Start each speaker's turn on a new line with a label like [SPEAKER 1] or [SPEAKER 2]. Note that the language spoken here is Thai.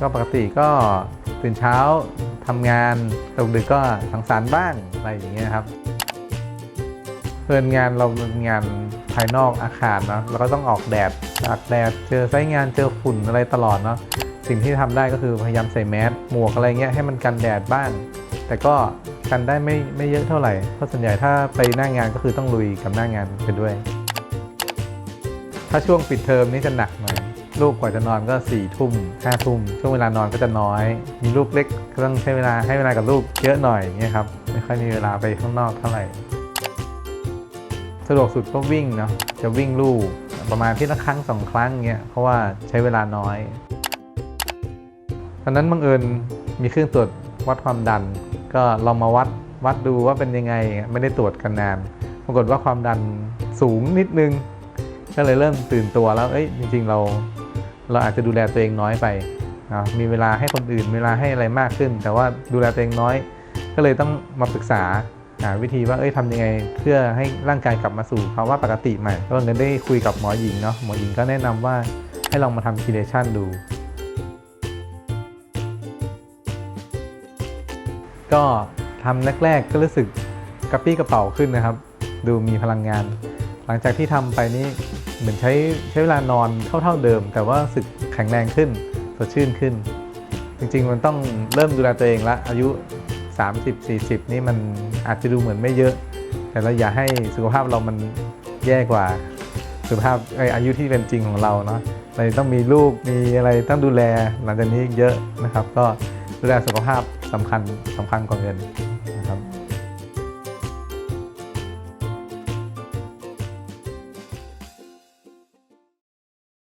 [SPEAKER 1] ก็ปกติก็ตื่นเช้าทำงานตกดึกก็สังสรรค์บ้างอะไรอย่างเงี้ยครับเพื่อนงานเราเป็นงานภายนอกอาคารเนาะเราก็ต้องออกแดดตากแดดเจอไซงานเจอฝุ่นอะไรตลอดเนาะสิ่งที่ทำได้ก็คือพยายามใส่แมสหมวกอะไรเงี้ยให้มันกันแดดบ้าง แต่ก็กันได้ไม่ไม่เยอะเท่าไหร่เพราะส่วนใหญ่ถ้าไปหน้างานก็คือต้องลุยกับหน้างานไปด้วย ถ้าช่วงปิดเทอมนี่จะหนักหน่อย ลูกกว่าจะนอนก็สี่ทุ่มห้าทุ่มช่วงเวลานอนก็จะน้อย มีลูกเล็กก็ต้องใช้เวลาให้เวลากับลูกเยอะหน่อยเงี้ยครับไม่ค่อยมีเวลาไปข้างนอกเท่าไหร่สะดวกสุดก็วิ่งเนาะจะวิ่งลู่ประมาณที่ละครั้งสองครั้งเงี้ยเพราะว่าใช้เวลาน้อยตอนนั้นบังเอิญมีเครื่องตรวจวัดความดัน ก็ลองมาวัดวัดดูว่าเป็นยังไงไม่ได้ตรวจกันนาน ปรากฏว่าความดันสูงนิดนึง ก็เลยเริ่มตื่นตัวแล้วเอ้ยจริง ๆ เรา เราอาจจะดูแลตัวเองน้อยไปนะมีเวลาให้คนอื่น เวลาให้อะไรมากขึ้น แต่ว่าดูแลตัวเองน้อย ก็เลยต้องมาปรึกษาหาวิธีว่าเอ้ยทำยังไงเพื่อให้ร่างกายกลับมาสู่ภาวะปกติใหม่ก็เลยได้คุยกับหมอหญิงเนาะหมอหญิงก็แนะนำว่าให้ลองมาทำคีเลชันดู ก็ทำแรก ๆ ก็รู้สึกกระปี้กระเป๋าขึ้นนะครับ ดูมีพลังงาน หลังจากที่ทำไปนี่ เหมือนใช้ใช้เวลานอนเท่าๆเดิม แต่ว่าสึกแข็งแรงขึ้นสดชื่นขึ้น จริงๆมันต้องเริ่มดูแลตัวเองละอายุ 30-40 นี่มันอาจจะดูเหมือนไม่เยอะ แต่เราอย่าให้สุขภาพเรามันแย่กว่าสุขภาพเอ้ยอายุที่เป็นจริงของเราเนาะเราต้องมีลูกมีอะไรต้องดูแลหลังจากนี้เยอะนะครับ ก็ดูแลสุขภาพสำคัญสำคัญกว่าเงิน